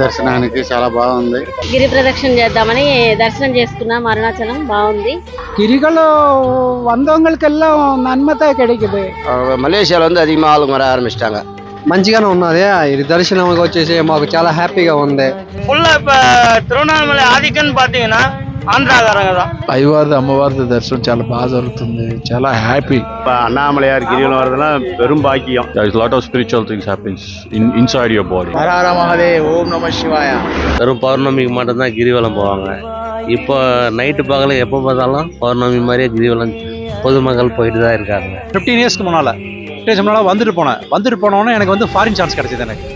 దర్శనానికి చాలా బాగుంది గిరి ప్రదక్షిణ చేద్దామని దర్శనం చేసుకున్నాం అరుణాచలం బాగుంది கிரிகளை வந்தவங்களுக்கெல்லாம் நன்மை தான் கிடைக்குது మలేషియాలో வந்து அதிகமாக ஆளுங்க வர ஆரம்பிச்சிட்டாங்க మంచిగానే ఉన్నది ఇది దర్శనంకి వచ్చేసి మాకు చాలా హ్యాపీగా ఉంది ஃபுல்லா இப்ப திருவண்ணாமலை ఆదికన్ பாத்தீங்கன்னா ఆంధ్రాగారంగా தான் అయ్యవారిది అమ్మవారిది దర్శనం చాలా బాగా జరుగుతుంది చాలా హ్యాపీ அண்ணாமலையார் கிரிவலம் வரதெல்லாம் பெரும் பாக்கியம் lot of spiritual things happens in inside your body Hara Mahadev ఓం నమ శివాయ வெறும் பௌர்ணமிக்கு மட்டும்தான் கிரிவலம் போவாங்க இப்போ நைட்டு பகல எப்போ பார்த்தாலும் பௌர்ணமி மாதிரியே கிரிவலம் பொதுமக்கள் போயிட்டு தான் இருக்காங்க ஃபிஃப்டீன் இயர்ஸ்க்கு முன்னால் இயர்ஸ் முன்னால் வந்துட்டு போனேன் வந்துட்டு போனோடனே எனக்கு வந்து ஃபாரின் சான்ஸ் கிடைச்சது எனக்கு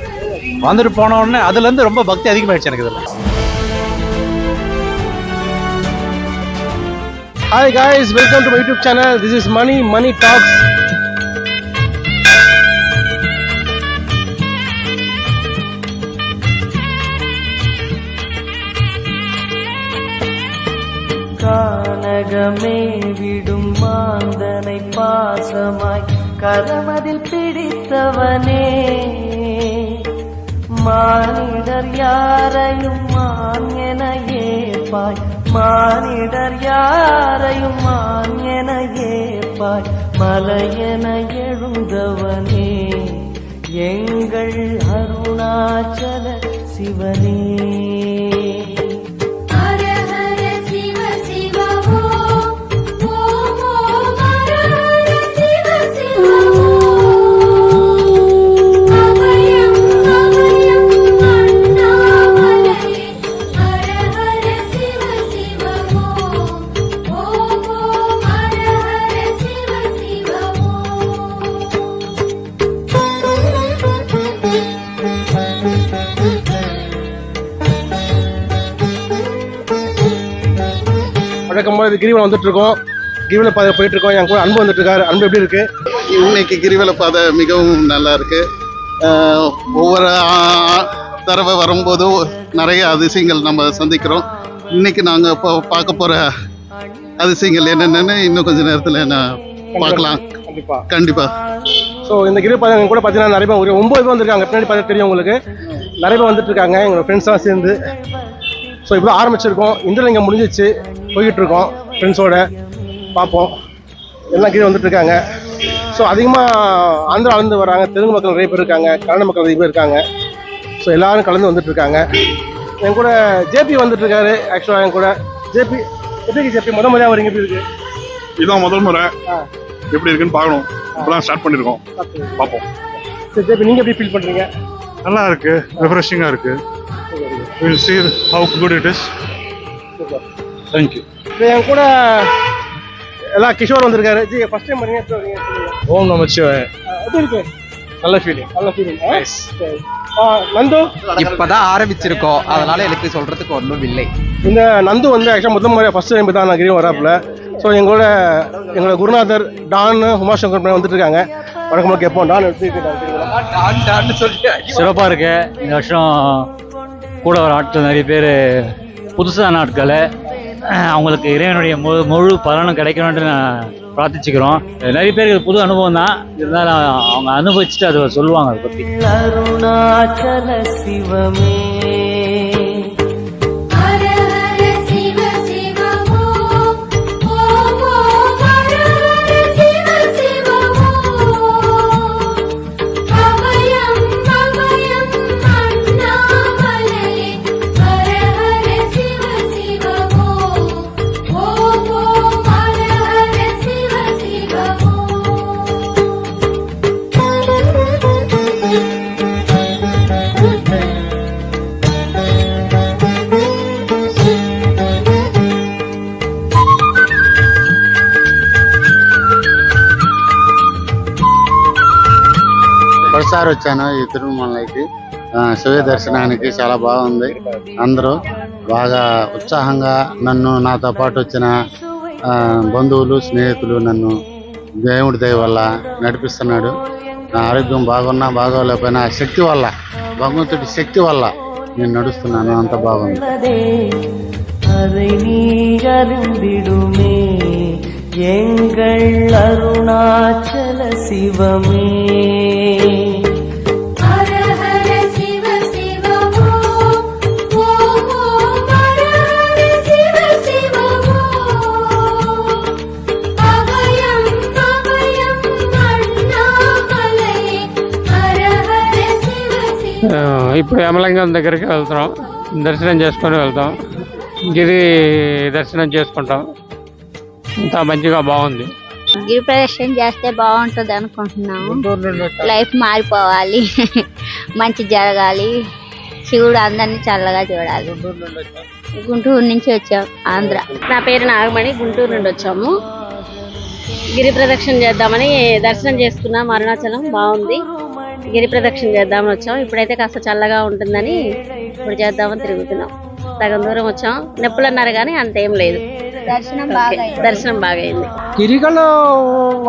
வந்துட்டு போன உடனே அதுலேருந்து ரொம்ப பக்தி அதிகமாகிடுச்சு எனக்கு இதில் Hi guys welcome to my YouTube channel this is Mani Mani talks கானகமே விடும் மாந்தனை பாசமாய் கதமதில் பிடித்தவனே மானிடர் யாரையும் மான் என ஏப்பாய் மானிடர் யாரையும் மான் என ஏப்பாய் மலையென எழுந்தவனே. எங்கள் அருணாச்சல சிவனே. கிரிவலம் வந்துட்டு இருக்கோம் கிரிவல பாதை போயிட்டு இருக்கோம் என் கூட அன்பு வந்துட்டு இருக்காரு அன்பு எப்படி இருக்கு? இன்னைக்கு கிரிவல பாதை மிகவும் நல்லா இருக்கு. ஒவ்வொரு தடவை வரும்போது நிறைய அதிசயங்கள் நம்ம சந்திக்கிறோம். இன்னைக்கு நாங்கள் இப்போ பார்க்க போகிற அதிசயங்கள் என்னென்னு இன்னும் கொஞ்ச நேரத்தில் நான் பார்க்கலாம். கண்டிப்பா. கண்டிப்பாக ஸோ இந்த கிரிவல பாதை கூட பார்த்தீங்கன்னா நிறைய பேர் ஒரு ஒன்பது பேர் வந்திருக்காங்க. பின்னாடி பார்த்தா தெரியும் உங்களுக்கு. நிறைய பேர் வந்துட்டு இருக்காங்க எங்களோட ஃப்ரெண்ட்ஸ்லாம் சேர்ந்து. ஸோ இப்போ ஆரம்பிச்சிருக்கோம். இங்கே முடிஞ்சிச்சு. போய்கிட்டு இருக்கோம் ஃப்ரெண்ட்ஸோட பார்ப்போம். எல்லாம் கீழே வந்துட்டு இருக்காங்க. ஸோ அதிகமாக ஆந்திராவிலேருந்து வராங்க தெலுங்கு மக்கள் நிறைய பேர் இருக்காங்க கன்னட மக்கள் நிறைய பேர் இருக்காங்க. ஸோ எல்லாரும் கலந்து வந்துட்டு இருக்காங்க. என் கூட ஜேபி வந்துட்டு இருக்காரு ஆக்சுவலாக என் கூட. ஜேபி எப்படி ஜேபி முத முறையாக வரீங்க எப்படி இருக்கு? இதுதான் முதல் முறை. எப்படி இருக்குன்னு பார்க்கணும். இப்பதான் ஸ்டார்ட் பண்ணிருக்கோம் பார்ப்போம். சரி ஜேபி நீங்கள் எப்படி ஃபீல் பண்ணுறீங்க நல்லா இருக்கு. ரெஃப்ரெஷிங்கா இருக்கு. Will how good it is. Thank you. இப்போ என் கூட எல்லாம் கிஷோர் வந்திருக்காரு. ஜி ஃபர்ஸ்ட் டைம் வரீங்க. ஓம் நமச்சிவாய ஆ, எப்படி இருக்கு? நல்ல ஃபீலிங் நல்ல ஃபீலிங் நந்து? இப்பதான் ஆரம்பிச்சிருக்கோம். அதனால எனக்கு சொல்றதுக்கு ஒன்றும் இல்லை. இந்த நந்து வந்து ஆக்சுவலாக முதல் முறை ஃபர்ஸ்ட் டைம் தான் நான் கிரியும் வராப்புல. ஸோ எங்களோட எங்களோட குருநாதர் டான் உமாசங்கர் மேடம் வந்துட்டு இருக்காங்க. வழக்கமாக கேட்போம் டான் இருக்கு? சிறப்பாக இருக்கு. இந்த வருஷம் கூட வர ஆட்கள் நிறைய பேர் புதுசான ஆட்கள் அவங்களுக்கு இறைவனுடைய முழு முழு பலனும் கிடைக்கணும்னு நான் பிரார்த்திச்சுக்கிறோம். நிறைய பேருக்கு புது அனுபவம் தான். இருந்தாலும் அவங்க அனுபவிச்சுட்டு அதை சொல்லுவாங்க அதை பற்றி அருணாச்சல சிவமே. ఒకసారి వచ్చాను ఈ తిరుమలకి ఆ, శివ దర్శనానికి చాలా బాగుంది అందరూ బాగా ఉత్సాహంగా నన్ను నాతో పాటు వచ్చిన ఆ, బంధువులు స్నేహితులు నన్ను దేవుడి దయ వల్ల నడిపిస్తున్నాడు నా ఆరోగ్యం బాగున్నా బాగోలేకపోయినా ఆ శక్తి వల్ల భగవంతుడి శక్తి వల్ల నేను నడుస్తున్నాను అంత బాగుంది உள்ளதே, அதை நீ அறிந்திடுமே எங்கள் அருணாச்சல சிவமே ఇప్పుడు యమలింగం దగ్గరికి వెళ్తున్నాం. దర్శనం చేసుకొని వెళ్తాం. గిరి దర్శనం చేసుకుంటాం. అంతా మంచిగా బాగుంది. గిరి ప్రదర్శన చేస్తే బాగుంటుంది అనుకుంటున్నాము లైఫ్ మారిపోవాలి. మంచి జరగాలి. శివుడు అందరినీ చల్లగా చూడాలి. గుంటూరు నుంచి వచ్చాం ఆంధ్ర. నా పేరు నాగమణి. గుంటూరు నుండి వచ్చాము. గిరి ప్రదక్షిణ చేద్దామని దర్శనం చేసుకున్నాం. అరుణాచలం. బాగుంది. గిరి ప్రదక్షిణ చేద్దామని వచ్చాం ఇప్పుడైతే కాస్త చల్లగా ఉంటుందని ఇప్పుడు చేద్దామని తిరుగుతున్నాం సగం దూరం వచ్చాం నొప్పులు అన్నారు కానీ అంతేం లేదు దర్శనం బాగా అయింది. దర్శనం బాగా అయింది கிரிகளை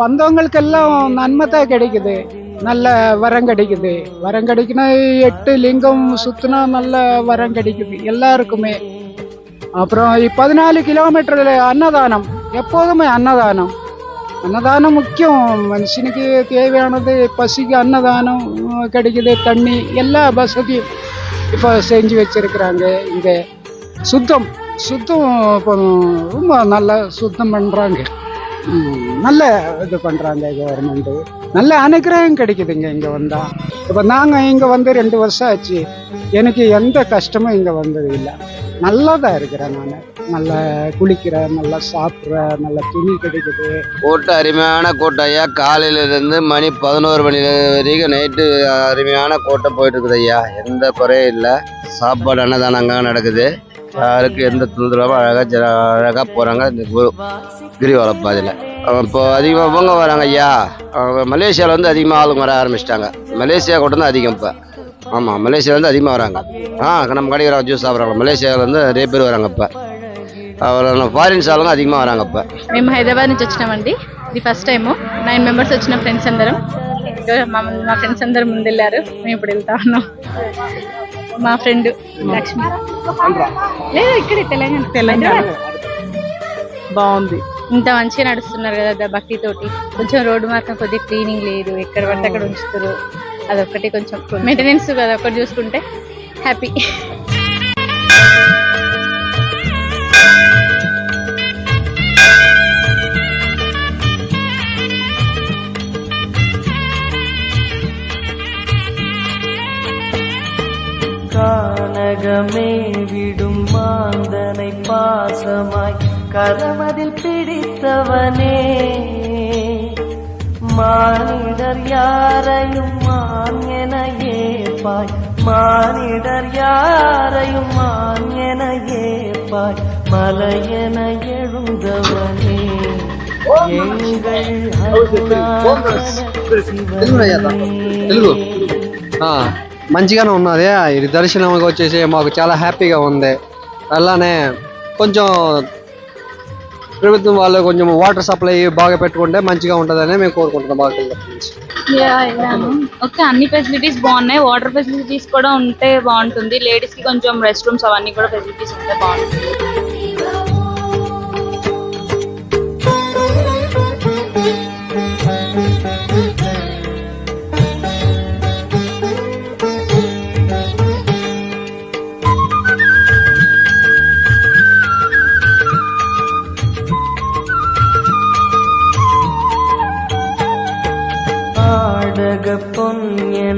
வந்தவங்களுக்கெல்லாம் நன்மை தான் கிடைக்குது நல்ல வரம் கிடைக்குது வரம் கிடைக்குன்னா எட்டு லிங்கம் சுத்தினா நல்ல வரம் கிடைக்குது எல்லாருக்குமே அப்புறம் பதினாலு கிலோமீட்டர் அன்னதானம் எப்போதுமே அன்னதானம் அன்னதானம் முக்கியம். மனுஷனுக்கு தேவையானது பசிக்கு அன்னதானம் கிடைக்குது தண்ணி எல்லா வசதியும் இப்போ செஞ்சு வச்சிருக்கிறாங்க இங்கே. சுத்தம் சுத்தம் இப்போ ரொம்ப நல்லா சுத்தம் பண்ணுறாங்க நல்ல இது பண்ணுறாங்க கவர்மெண்ட்டு நல்ல அனுகிரகம் கிடைக்குதுங்க இங்கே வந்தால் இப்போ நாங்கள் இங்கே வந்து ரெண்டு வருஷம் ஆச்சு. எனக்கு எந்த கஷ்டமும் இங்கே வந்தது இல்லை நல்லா தான் இருக்கிறேன் நான். நல்ல குளிக்கிற நல்லா சாப்பிட்ற நல்ல துணி கிடைக்குது. கூட்டம் அருமையான கூட்டம் ஐயா. காலையில இருந்து மணி பதினோரு மணி வரைக்கும் நைட்டு அருமையான கூட்டம் போயிட்டு இருக்குது ஐயா. எந்த குறையும் இல்லை. சாப்பாடு அன்னதானங்க நடக்குது. யாருக்கு எந்த தொந்தரவும் அழகாக அழகாக போகிறாங்க இந்த குரு கிரிவல பாதையில். இப்போ அதிகமாக இவங்க வராங்க ஐயா. மலேசியாவில் வந்து அதிகமாக ஆளுங்க வர ஆரம்பிச்சிட்டாங்க. மலேசியா கூட்டம் தான் அதிகம் இப்போ. ஆமாம் மலேசியாவிலேருந்து அதிகமாக வராங்க. ஆ நம்ம கடைக்கிற ஜூஸ் சாப்பிட்றாங்க. மலேசியாவிலேருந்து நிறைய பேர் வராங்க இப்போ. ஃபாரின்ஸ் ஆளுங்க அதிகமாக வராங்க இப்போ మేము హైదరాబాద్ నుంచి వచ్చినామండి ఇది ఫస్ట్ టైము నైన్ మెంబర్స్ వచ్చిన ఫ్రెండ్స్ అందరం ఇంకా మా మా ఫ్రెండ్స్ అందరం ముందు వెళ్ళారు మేము ఇప్పుడు వెళ్తా ఉన్నాం మా ఫ్రెండ్ లక్ష్మి లేదు ఇక్కడ తెలంగాణ తెలంగాణ బాగుంది ఇంత మంచిగా నడుస్తున్నారు కదా ద- భక్తితోటి కొంచెం రోడ్డు మార్గం కొద్దిగా క్లీనింగ్ లేదు ఎక్కడ పడితే అక్కడ ఉంచుతారు అదొక్కటి కొంచెం మెయింటెనెన్స్ అదొక్కటి చూసుకుంటే హ్యాపీ மனமே விடும் மாந்தனை பாசமாய் கரமதில் பிடித்தவனே. மானிடர் யாரையும் மான் என ஏப்பாய் மானிடர் யாரையும் மான் என ஏப்பாய் மலையென எழுந்தவனே. எங்கள் தெலுங்கு. మంచిగానే ఉన్నది. ఇది దర్శనం వచ్చేసి మాకు చాలా హ్యాపీగా ఉంది. అలానే కొంచెం ప్రభుత్వం వాళ్ళు కొంచెం వాటర్ సప్లై బాగా పెట్టుకుంటే మంచిగా ఉంటుందని మేము కోరుకుంటున్నాం బాగా ఓకే అన్ని ఫెసిలిటీస్ బాగున్నాయి. వాటర్ ఫెసిలిటీస్ కూడా ఉంటే బాగుంటుంది. లేడీస్కి కొంచెం రెస్ట్ రూమ్స్ అవన్నీ కూడా ఫెసిలిటీస్ ఉంటే బాగుంటుంది.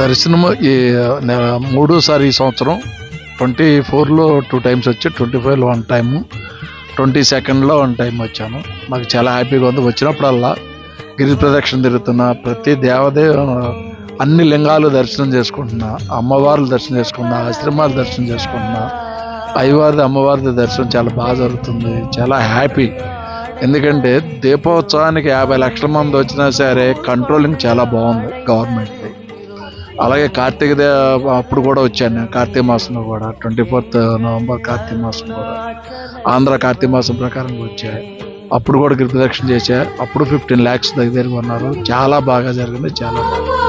దర్శనము ఈ మూడోసారి ఈ సంవత్సరం ట్వంటీ ఫోర్లో టూ టైమ్స్ వచ్చి ట్వంటీ ఫైవ్లో వన్ టైము ట్వంటీ సెకండ్లో వన్ టైం వచ్చాను. మాకు చాలా హ్యాపీగా ఉంది. వచ్చినప్పుడల్లా గిరి ప్రదక్షిణ తిరుగుతున్నా ప్రతి దేవదేవ అన్ని లింగాలు దర్శనం చేసుకుంటున్నా అమ్మవార్లు దర్శనం చేసుకున్నా ఆశ్రమాలు దర్శనం చేసుకుంటున్నా అయ్యవారిది అమ్మవారిది దర్శనం చాలా బాగా జరుగుతుంది. చాలా హ్యాపీ. ఎందుకంటే దీపోత్సవానికి యాభై లక్షల మంది వచ్చినా సరే కంట్రోలింగ్ చాలా బాగుంది గవర్నమెంట్ది. అలాగే కార్తీక అప్పుడు కూడా వచ్చాను. కార్తీక మాసంలో కూడా ట్వంటీ ఫోర్త్ నవంబర్ కార్తీక మాసం కూడా. ఆంధ్ర కార్తీక మాసం ప్రకారం వచ్చా. అప్పుడు కూడా గిరి చేశా. అప్పుడు ఫిఫ్టీన్ ల్యాక్స్ దగ్గర ఉన్నారు చాలా బాగా జరిగింది చాలా బాగా.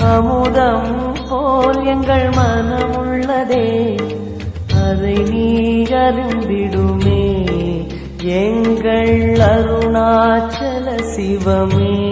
அமுதம் போல் எங்கள் மனமுள்ளதே அதை நீ அறிந்திடுமே எங்கள் அருணாச்சல சிவமே.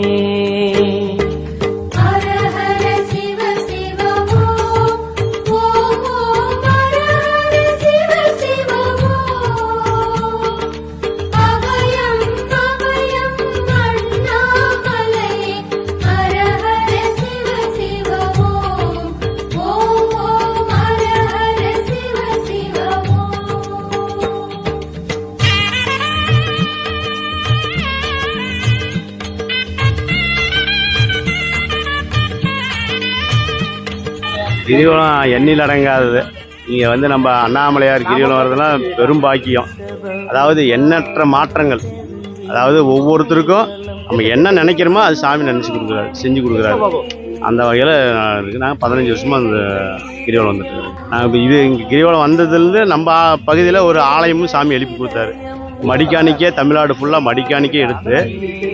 கிரிவலம் எண்ணில் அடங்காதது. இங்கே வந்து நம்ம அண்ணாமலையார் கிரிவலம் வர்றதுனா பெரும் பாக்கியம். அதாவது எண்ணற்ற மாற்றங்கள். அதாவது ஒவ்வொருத்தருக்கும் நம்ம என்ன நினைக்கிறோமோ அது சாமி நினச்சி கொடுக்குறாரு செஞ்சு கொடுக்குறாரு. அந்த வகையில் நாங்கள் பதினஞ்சு வருஷமாக அந்த கிரிவலம் வந்துட்டு நாங்கள் இது இங்கே கிரிவலம் வந்ததுலேருந்து நம்ம பகுதியில் ஒரு ஆலயமும் சாமி எழுப்பி கொடுத்தாரு. மடிக்காணிக்கே தமிழ்நாடு ஃபுல்லாக மடிக்காணிக்கே எடுத்து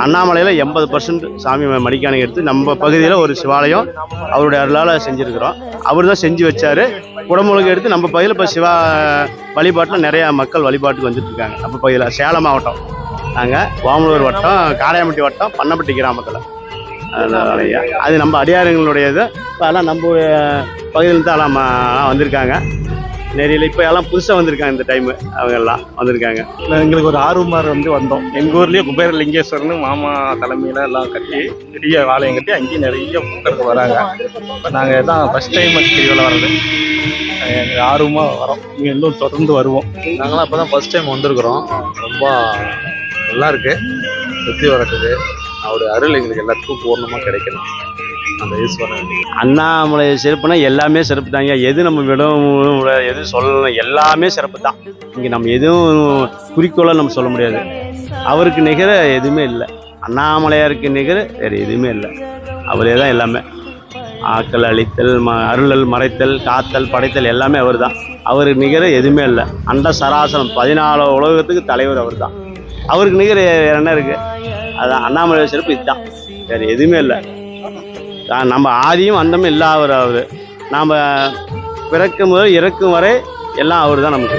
அண்ணாமலையில் எண்பது பர்சன்ட் சாமி மடிக்காணிக்கை எடுத்து நம்ம பகுதியில் ஒரு சிவாலயம் அவருடைய அருளால் செஞ்சுருக்கிறோம். அவர் தான் செஞ்சு வச்சார். குடமுழுக்கு எடுத்து நம்ம பகுதியில் இப்போ சிவா வழிபாட்டில் நிறையா மக்கள் வழிபாட்டுக்கு வந்துட்டுருக்காங்க. நம்ம பகுதியில் சேலம் மாவட்டம். நாங்கள் ஓமலூர் வட்டம் காளையாம்பட்டி வட்டம் பண்ணப்பட்டி கிராமத்தில். அது நம்ம அடியாரங்களுடையது. இப்போ அதெல்லாம் நம்ம பகுதியில் தான் எல்லாம் வந்திருக்காங்க. நிறைய இப்போ எல்லாம் புதுசாக வந்திருக்காங்க இந்த டைமு அவங்க எல்லாம் வந்திருக்காங்க எங்களுக்கு ஒரு ஆர்வமாக வந்து வந்தோம். எங்கள் ஊர்லேயே குபேர லிங்கேஸ்வரர்னு மாமா தலைமையில் எல்லாம் கட்டி பெரிய ஆலயம் கட்டி அங்கேயும் நிறைய பக்தர்கள் வராங்க. இப்போ நாங்கள் தான் ஃபஸ்ட் டைம் கிரிவலம் வர்றது. எங்களுக்கு ஆர்வமாக வரோம் நீங்கள் இன்னும் தொடர்ந்து வருவோம். நாங்களாம் இப்போ தான் ஃபர்ஸ்ட் டைம் வந்திருக்கிறோம். ரொம்ப நல்லா இருக்கு. சுற்றி வரட்டுது அவருடைய அருள் எங்களுக்கு எல்லாத்துக்கும் பூர்ணமாக கிடைக்கணும். அந்த ஈஸ்வரன் அண்ணாமலை சிறப்புனா எல்லாமே சிறப்பு தாங்க எது நம்ம விடவும் விட- எது சொல்லணும் எல்லாமே சிறப்பு தான் இங்கே நம்ம எதுவும் குறிக்கோளாக நம்ம சொல்ல முடியாது. அவருக்கு நிகர எதுவுமே இல்லை. அண்ணாமலையாருக்கு நிகர வேறு எதுவுமே இல்லை. அவரே தான் எல்லாமே. ஆக்கல் அழித்தல் ம அருளல் மறைத்தல் காத்தல் படைத்தல் எல்லாமே அவர் தான் அவருக்கு நிகர எதுவுமே இல்லை. அண்ட சராசரம் பதினாலு உலகத்துக்கு தலைவர் அவர் தான் அவருக்கு நிகர என்ன இருக்குது அதான் அண்ணாமலை சிறப்பு இதுதான். வேறு எதுவுமே இல்லை. நம்ம ஆதியும் அந்தமும் இல்லாதவர் அவர். நாம் பிறக்கும் முதல் இறக்கும் வரை எல்லாம் அவர் தான் நமக்கு.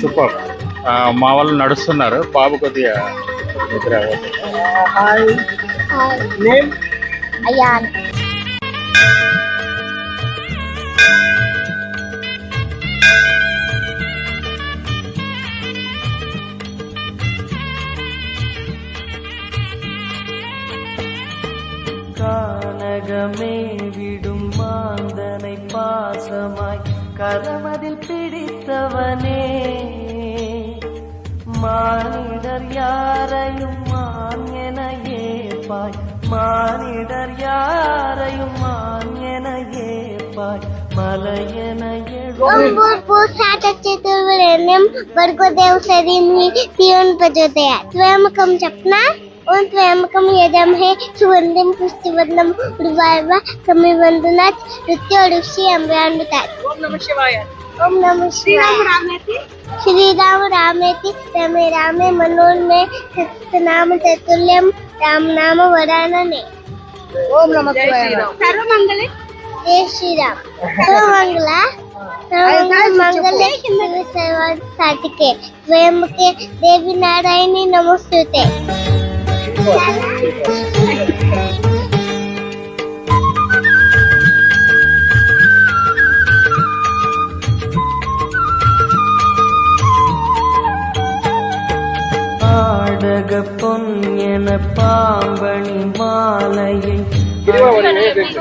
సూపర్. మా వాళ్ళు నడుస్తున్నారు. బాబు కొద్దిగా నిద్ర అవ్వదు. யாரையும் மான் என ஏப்பாய் மானிடர் யாரையும் மான் என ஏப்பாய் மலையென எழு पोसाट चतुर्वरेण्यम वर्गोदेव सरिणी पियोन प्रचोदयात् त्वयमकं जप्ना ओम त्वयमकं यजमहे सुगन्धिं पुष्टिवर्धनम् उर्वार्वा समिवन्दनात् ऋत्योरुषि अम्रान्वितात् ओम नमः शिवाय ओम नमः शिवाय। श्री राम रामेति रमे रामे मनोरमे सत्यनाम तत्तुल्यं राम नाम वरानने ओम नमः शिवाय। सर्वमंगले जय श्री राम सर्वमंगला सर्वमंगले शिव सर्वार्थसाधिके त्र्यंबके देवी नारायणी नमोस्तुते ஆடக பொன் என பாம்பணி மாலையை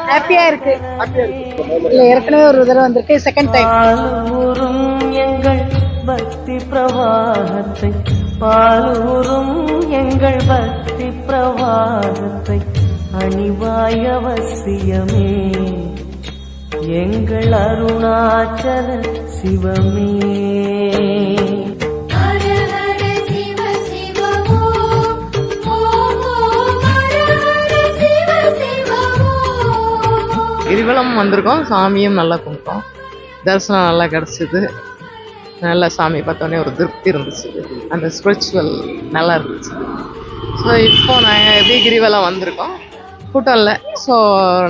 ஹாப்பியா இருக்கு. இல்ல ஏற்கனவே ஒரு தடவை வந்திருக்கு. செகண்ட் டைம் பாலூரும் எங்கள் பக்தி பிரவாகத்தை. பாலூரும் எங்கள் பக்தி பிரவாகத்தை. அணிவாய் அவசியமே எங்கள் அருணாச்சல சிவமே. சிவலம் வந்திருக்கோம். சாமியும் நல்லா கும்பிட்டோம். தரிசனம் நல்லா கிடச்சிது. நல்லா சாமி பார்த்தோன்னே ஒரு திருப்தி இருந்துச்சு. அந்த ஸ்பிரிச்சுவல் நல்லா இருந்துச்சு. ஸோ இப்போ நாங்கள் எப்படி கிரிவலம் வந்திருக்கோம். கூட்டம் இல்லை. ஸோ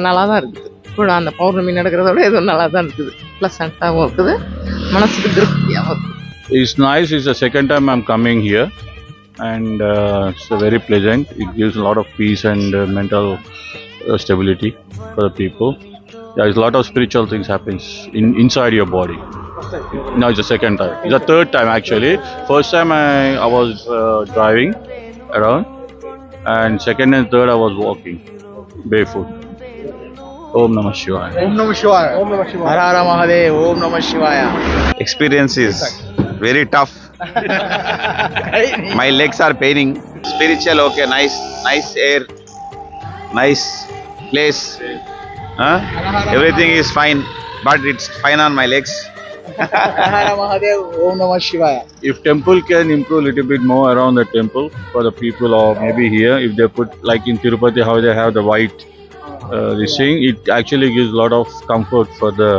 நல்லா தான் இருக்குது. கூட அந்த பௌர்ணமி நடக்கிறத விட எதுவும் நல்லா தான் இருக்குது. ப்ளசண்ட்டாகவும் இருக்குது. மனசுக்கு திருப்தியாகவும் இருக்குது. Is nice is a second time I'm coming here and uh, it's very pleasant. It gives a lot of peace and uh, mental uh, stability for the people. There is a lot of spiritual things happens in inside your body. Now it's the second time. It's the third time actually. First time I, I was uh, driving around, and second and third I was walking barefoot. Om Namah Shivaya. Om Namah Shivaya. Om Namah Shivaya. Hara Mahadev. Om Namah Shivaya. Experience is very tough. My legs are paining. Spiritual, okay, nice, nice air, nice place. Huh? Everything is fine, but it's fine on my legs. Hara Hara Mahadev ஓம் நம சிவாய if temple can improve a little bit more around the temple for the people or maybe here if they put like in tirupati how they have the white uh, this thing it actually gives a lot of comfort for the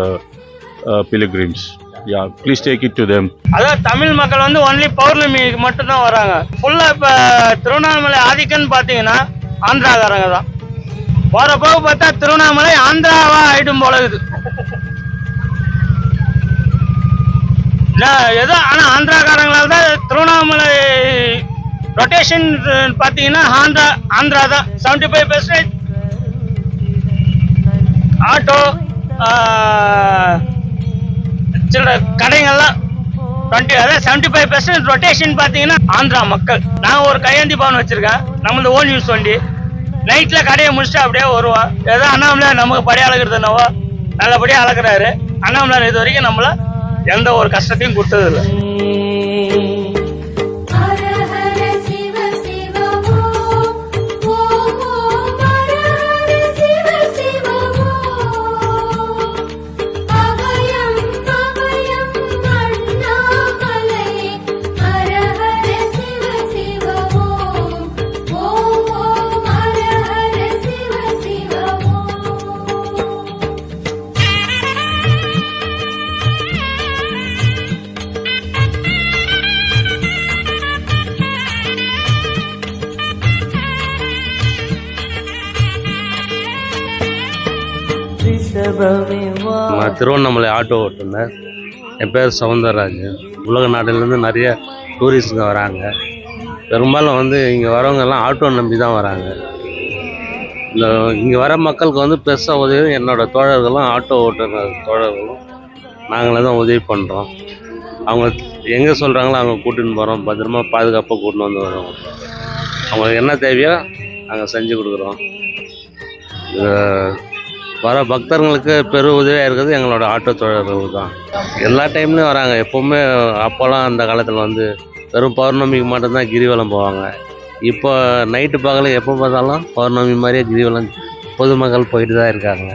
uh, pilgrims yeah please take it to them அதான் தமிழ் மக்கள் வந்து only பௌர்ணமிக்கு மட்டும்தான் வராங்க ஃபுல்லா இப்ப திருவண்ணாமலை ஆதிக்கன்னு பாத்தீங்கன்னா ஆந்திராக்காரங்க தான் போற போக பார்த்தா திருவண்ணாமலை ஆந்திராவா ஆயிடும் போல இருக்குது. ஏதோ ஆனா ஆந்திராக்காரங்களால தான் திருவண்ணாமலை ரொட்டேஷன் பாத்தீங்கன்னா ஆந்திரா ஆந்திரா தான். செவன்டி ஃபைவ் பெர்சன்டேஜ் ஆட்டோ சில கடைகள்லாம் டுவெண்ட்டி அதாவது செவன்டி ஃபைவ் பெர்சன்ட் ரொட்டேஷன் பார்த்தீங்கன்னா ஆந்திரா மக்கள். நான் ஒரு கையேந்தி பவன் வச்சிருக்கேன். நம்மளது ஓன் யூஸ் வண்டி. நைட்ல கடையை முடிச்சுட்டு அப்படியே வருவோம் ஏதோ அண்ணாமலை நமக்கு படி அழகிறது என்னவோ நல்லபடியாக அளக்குறாரு அண்ணாமலை இது வரைக்கும் நம்மள எந்த ஒரு கஷ்டத்தையும் கொடுத்ததில்லை. திருவண்ணாமலை ஆட்டோ ஓட்டுனேன் என் பேர் சவுந்தரராஜ். உலக நாட்டிலேருந்து நிறைய டூரிஸ்ட்டுங்க வராங்க. பெரும்பாலும் வந்து இங்கே வரவங்கெல்லாம் ஆட்டோ நம்பி தான் வராங்க. இந்த இங்கே வர மக்களுக்கு வந்து பெருசாக உதவி என்னோட தோழர்களும் ஆட்டோ ஓட்டுநர் தோழர்களும் நாங்களே தான் உதவி பண்ணுறோம் அவங்க எங்கே சொல்கிறாங்களோ அவங்க கூட்டின்னு போகிறோம் பத்திரமா பாதுகாப்பாக கூட்டின்னு வந்து வரோம். அவங்களுக்கு என்ன தேவையோ நாங்கள் செஞ்சு கொடுக்குறோம். வர பக்தர்களுக்கு பெரு உதவியாக இருக்கிறது எங்களோட ஆட்டோ தொழிலாளர்கள் தான். எல்லா டைம்லேயும் வராங்க. எப்போவுமே அப்போல்லாம் அந்த காலத்தில் வந்து வெறும் பௌர்ணமிக்கு மட்டும்தான் கிரிவலம் போவாங்க. இப்போ நைட்டு பகல் எப்போ பார்த்தாலும் பௌர்ணமி மாதிரியே கிரிவலம் பொதுமக்கள் போயிட்டு தான் இருக்காங்க.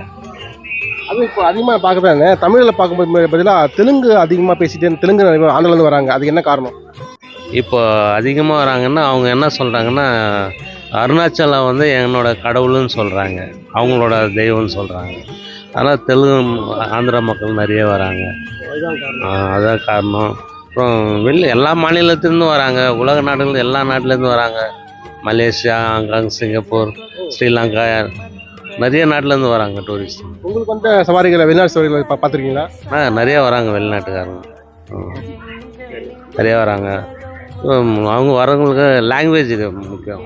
அது இப்போ அதிகமாக பார்க்குறாங்க தமிழில் பார்க்கும்போது பதிலாக தெலுங்கு அதிகமாக பேசிட்டு தெலுங்கு ஆந்திராலேருந்து வராங்க. அதுக்கு என்ன காரணம்? இப்போ அதிகமாக வராங்கன்னா அவங்க என்ன சொல்கிறாங்கன்னா அருணாச்சலம் வந்து என்னோட கடவுள்னு சொல்கிறாங்க அவங்களோட தெய்வம்னு சொல்கிறாங்க அதனால் தெலுங்கு ஆந்திரா மக்கள் நிறைய வராங்க. அதான் காரணம். அப்புறம் வெளில எல்லா மாநிலத்திலேருந்தும் வராங்க. உலக நாடுகள் எல்லா நாட்டிலேருந்து வராங்க. மலேசியா ஹாங்காங் சிங்கப்பூர் ஸ்ரீலங்கா நிறைய நாட்டிலேருந்து வராங்க டூரிஸ்ட் உங்களுக்கு வந்த சவாரிகளை வெளிநாட்டு சவாரிகளை பார்த்துருக்கீங்களா? ஆ நிறைய வராங்க வெளிநாட்டுக்காரங்க. நிறைய வராங்க. அவங்க வரவங்களுக்கு லாங்குவேஜ் முக்கியம்.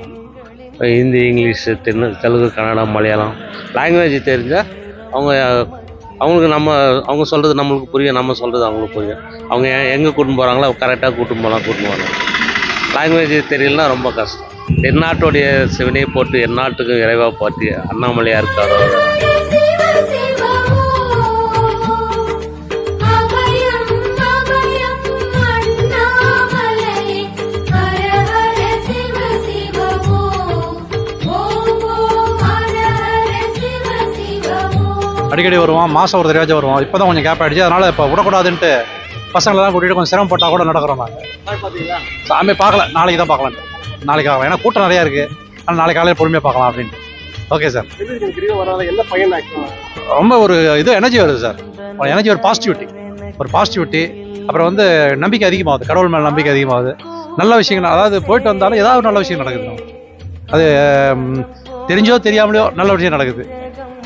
ஹிந்தி இங்கிலீஷு தென்னு தெலுங்கு கன்னடம் மலையாளம் லாங்குவேஜ் தெரிஞ்சால் அவங்க அவங்களுக்கு நம்ம அவங்க சொல்கிறது நம்மளுக்கு புரியும் நம்ம சொல்கிறது அவங்களுக்கு புரியும். அவங்க எங்கே கூட்டின்னு போகிறாங்களோ கரெக்டாக கூட்டின்னு போகலாம் கூட்டின்னு போகலாம் லாங்குவேஜ் தெரியலனா ரொம்ப கஷ்டம். எந்நாட்டுடைய சிவனையை போட்டு எந்நாட்டுக்கும் இறைவாக பார்த்து அண்ணாமலையாக இருக்காரோ அடிக்கடி வருவோம் மாதம் ஒரு தடவையாச்சும் வருவோம் இப்போ தான் கொஞ்சம் கேப் ஆகிடுச்சு அதனால் இப்போ விடக்கூடாதுன்ட்டு பசங்களெல்லாம் கூட்டிகிட்டு கொஞ்சம் சிரமப்பட்டால் கூட நடக்கிறோம் நாங்கள் சாமி பார்க்கல. நாளைக்கு தான் பார்க்கலாம் நாளைக்கு ஆகலாம் ஏன்னா கூட்டம் நிறையா இருக்குது ஆனால் நாளைக்கு காலையில் பொறுமையாக பார்க்கலாம் அப்படின்ட்டு. ஓகே சார் ரொம்ப ஒரு இது எனர்ஜி வருது சார் ஒரு எனர்ஜி ஒரு பாசிட்டிவிட்டி ஒரு பாசிட்டிவிட்டி அப்புறம் வந்து நம்பிக்கை அதிகமாகுது. கடவுள் மேலே நம்பிக்கை அதிகமாகுது. நல்ல விஷயங்கள் அதாவது போயிட்டு வந்தாலும் ஏதாவது நல்ல விஷயம் நடக்குது. அது தெரிஞ்சோ தெரியாமலையோ நல்ல விஷயம் நடக்குது.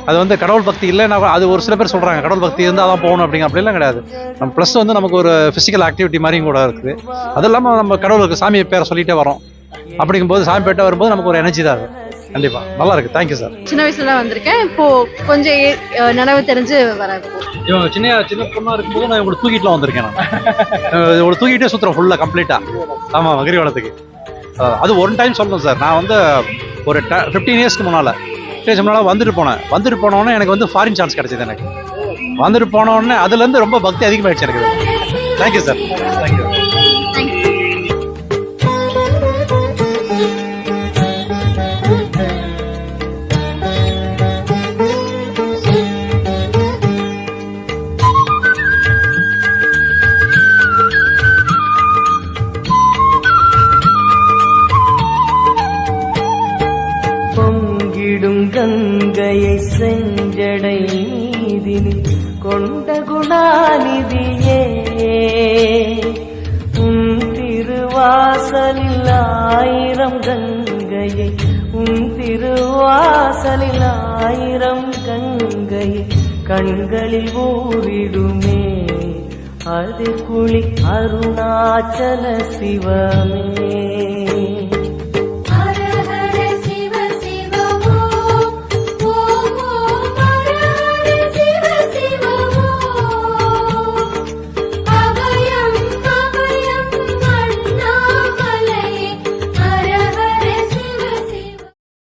அது வந்து கடவுள் பக்தி இல்லைன்னா அது ஒரு சில பேர் சொல்கிறாங்க கடவுள் பக்தி இருந்தால் தான் போகணும் அப்படிங்க அப்படிலாம் கிடையாது. நம்ம ப்ளஸ் வந்து நமக்கு ஒரு ஃபிசிக்கல் ஆக்டிவிட்டி மாதிரியும் கூட இருக்குது. அது இல்லாமல் நம்ம கடவுளுக்கு சாமி பேரை சொல்லிகிட்டே வரோம். அப்படிங்கும்போது சாமி பேட்டை வரும்போது நமக்கு ஒரு எனர்ஜி தான் அது. கண்டிப்பாா. நல்லா இருக்கு. தேங்க்யூ சார் சின்ன வயசுல வந்திருக்கேன். இப்போ கொஞ்சம் நினைவு தெரிஞ்சு வர இவங்க சின்ன சின்ன பொண்ணா இருக்கும்போது நான் இவங்களை தூக்கிட்டுலாம் வந்திருக்கேன் நான். இவங்களை தூக்கிட்டே சுத்துறேன் ஃபுல்லா கம்ப்ளீட்டா ஆமா கிரிவலத்துக்கு அது ஒன் டைம் சொல்லணும் சார் நான் வந்து ஒரு ஃபிஃப்டீன் இயர்ஸ்க்கு முன்னால ஸ்டேஜ் முன்னால வந்துட்டு போனேன். வந்துட்டு போனோடனே எனக்கு வந்து ஃபாரின் சான்ஸ் கிடச்சிது எனக்கு. வந்துட்டு போனோடனே அதுலேருந்து ரொம்ப பக்தி அதிகமாகிடுச்சு எனக்கு. தேங்க்யூ சார் தேங்க்யூ விடும் கங்கையை செஞ்சடை நீதினி கொண்ட குணாநிதியே. உன் திருவாசலில் ஆயிரம் கங்கையை உன் திருவாசலில் ஆயிரம் கங்கையை கண்களில் ஊறிடுமே. அது குளி அருணாச்சல சிவமே.